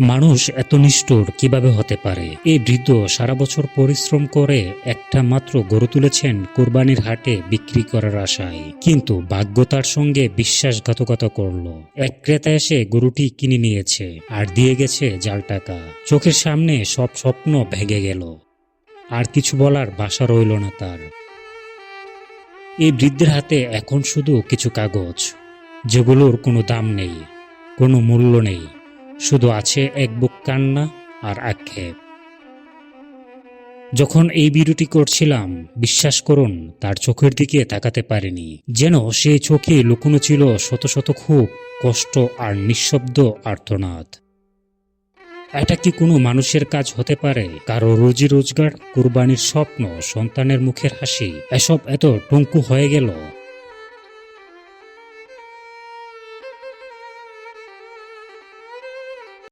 মানুষ এত নিষ্ঠুর কীভাবে হতে পারে? এই বৃদ্ধ সারা বছর পরিশ্রম করে একটা মাত্র গরু তুলেছেন কোরবানির হাটে বিক্রি করার আশায়। কিন্তু ভাগ্য তার সঙ্গে বিশ্বাসঘাতকতা করল। এক ক্রেতা এসে গরুটি কিনে নিয়েছে আর দিয়ে গেছে জাল টাকা। চোখের সামনে সব স্বপ্ন ভেঙে গেল। আর কিছু বলার বাসা রইল না তার। এই বৃদ্ধের হাতে এখন শুধু কিছু কাগজ, যেগুলোর কোনো দাম নেই, কোনো মূল্য নেই। শুধু আছে এক বুক কান্না আর আক্ষেপ যখন এই ভিডিওটি করছিলাম, বিশ্বাস করুন, তার চোখের দিকে তাকাতে পারিনি। যেন সেই চোখে লুকোনো ছিল শত শত খুব কষ্ট আর নিঃশব্দ আর্তনাদ। এটা কি কোনো মানুষের কাজ হতে পারে? কারও রোজি রোজগার, কুরবানির স্বপ্ন, সন্তানের মুখের হাসি, এসব এত টঙ্কু হয়ে গেল।